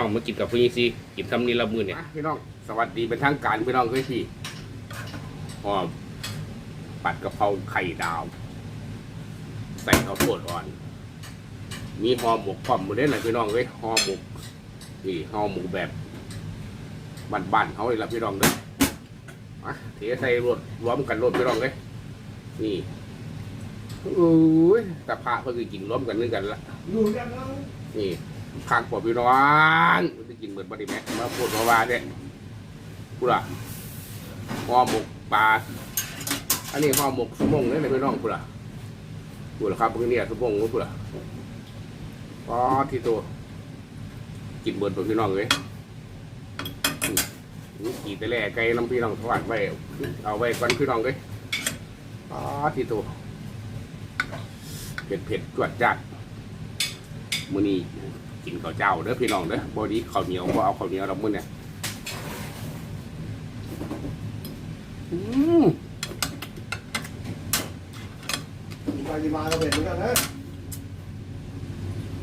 องมากินกับพี่ซีกินทำนี่ละมือเนี่ยพี่น้องสวัสดีเป็นทางการพี่น้องเคยที่หอมปัดกะเพราไข่ดาว ใส่ข้าวโพดอ่อน มีห่อหมกพร้อมหมดเลยนะพี่น้องเว้ยห่อหมกนี่ห่อหมกแบบบ้านๆเขาเลยละพี่น้องเด้อมาเทใส่รวดรวมกันรวดพี่น้องเลยนี่โอ้ยแต่พระเพิ่งจะกินรวมกันนึงกันละอ ยู่ยังไงนี่ข้างปอพี่น้องมันจะกินเหมือนบไดิแม็มาพูดมาว่าเนี่ยพูดละห่อหมกปลาอันนี้ห่อหมกสมงเนี่ยนะพี่น้องพูดละพูดละครับพวกนี้สมงพูดละอ๋อที่ตัวกินเบิร์ดพี่น้องเลยนี่ขี่แต่แรกไก่น้ำพี่น้องทอดไว้เอาไว้ก่อนพี่น้องเลยอ๋อที่ตัวเผ็ดเผ็ดจวดจัดมือนี้ กินข้าวเจ้าเด้อพี่น้องเด้อบ่ดีข้าวเหนียวบ่เอาข้าวเหนียวดอกมื้อเนี่ยอืมไปที่มาก็เผ็ดเหมือนกันนะ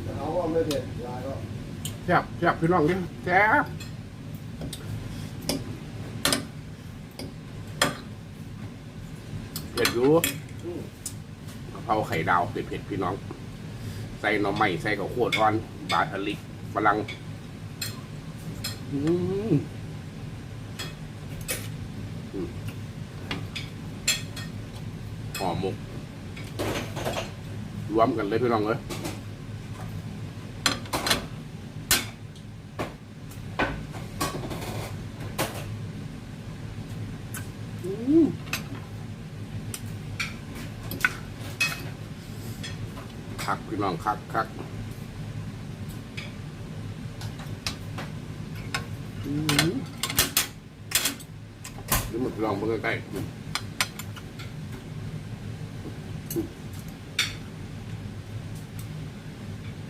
แต่เขาก็ไม่เผ็ดยายก็แซ่บแซ่บพี่น้องเด้อแซ่บเผ็ดอยู่อืมกะเพราไข่ดาวเผ็ดเผ็ดๆพี่น้อง ใส่หน่อไม้ใส่ข้าวโพดอ่อน บาทาลิกฝรั่งอืมห่อหมก รวมกันเลยพี่น้องเลยอืม คักพี่น้องคักคักอืมนี่มันลองมาใกล้ๆอืม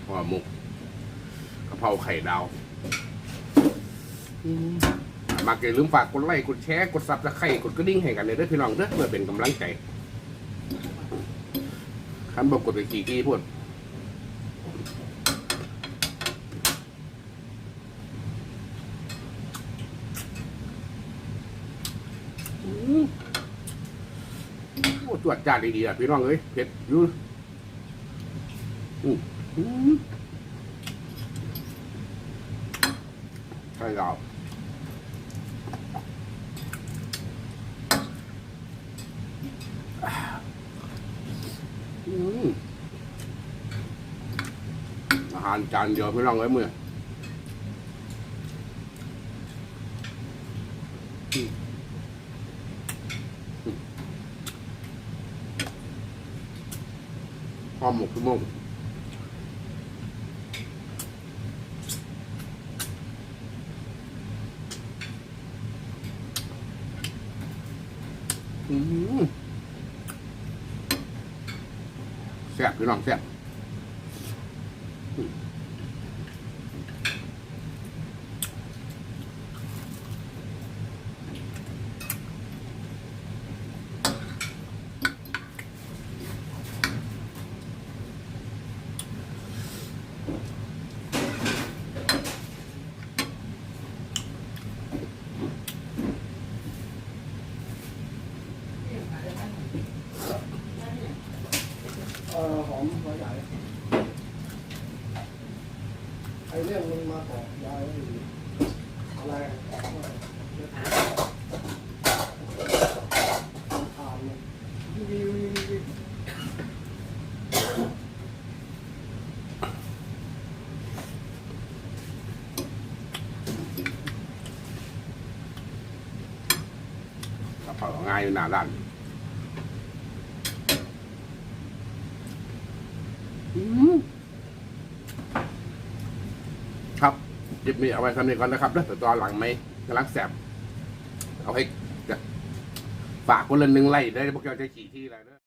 ห่อหมกกะเพราไข่ดาวมาเกลืมฝากกดไลค์กดแชร์กดซับสไครต์กดกระดิ่งให้กันเลยด้อพี่น้องเด้อเพื่อเป็นกำลังใจ คันบอกกดไปกี่ทีพูดโอ้ตรวจจานดีๆอะพี่น้องเอ้ยเผ็ดอยู่อืมใช่เราอืมอา หารจานเดียวไม่ต้องเลยมืออืมอืมหมกชั่มงอืมแซ่บพี่น้องแซ่บ อืมเออหอมหัวใหญ่ ไอ้เรื่องมันมาต่อยายก็อยู่อะไรอ่านมันวิววิววิวกะเพราง่ายอยู่หน้าร้านอืม ยิบคลิปนี้เอาไว้ทำนี้ก่อนนะครับแล้วต่ตอนหลังไหมกำลังแสบเอาให้ฝากคนละหนึ่งไล่ได้พวกเราจะขี่ที่อะไรเนอะ